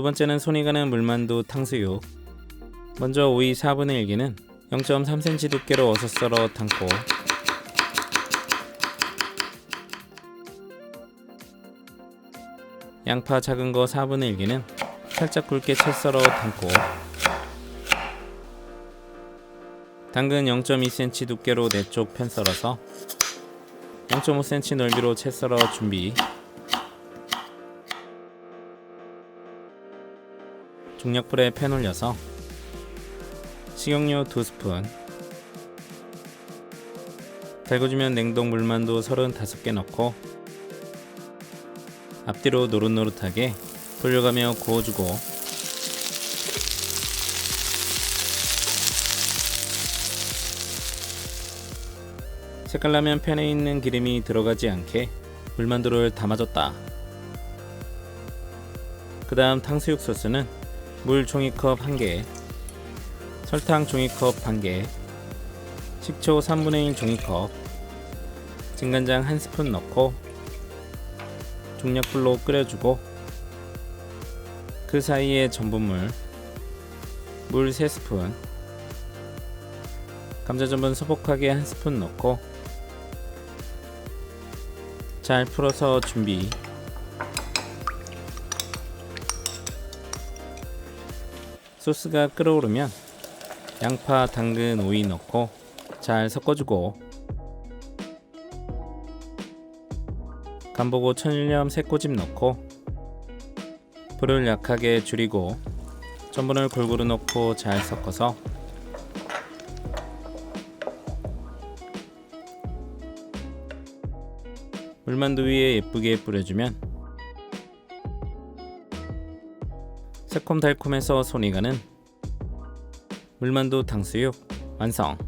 두 번째는 손이 가는 물만두 탕수육. 먼저 오이 4분의 1개는 0.3cm 두께로 어서 썰어 담고. 양파 작은 거 4분의 1개는 살짝 굵게 채 썰어 담고. 당근 0.2cm 두께로 4쪽 편 썰어서 0.5cm 넓이로 채 썰어 준비 중약불에 팬 올려서 식용유 2스푼 달궈주면 냉동 물만두 35개 넣고 앞뒤로 노릇노릇하게 돌려가며 구워주고 색깔나면 팬에 있는 기름이 들어가지 않게 물만두를 담아줬다. 그 다음 탕수육 소스는 물 종이컵 1개, 설탕 종이컵 1개, 식초 3분의 1 종이컵, 진간장 1스푼 넣고 중약불로 끓여주고 그 사이에 전분물 물 3스푼 감자 전분 소복하게 1스푼 넣고 잘 풀어서 준비 소스가 끓어오르면 양파, 당근, 오이 넣고 잘 섞어주고 간보고 천일염 새꼬집 넣고 불을 약하게 줄이고 전분을 골고루 넣고 잘 섞어서 물만두 위에 예쁘게 뿌려주면 새콤달콤해서 손이 가는 물만두 탕수육 완성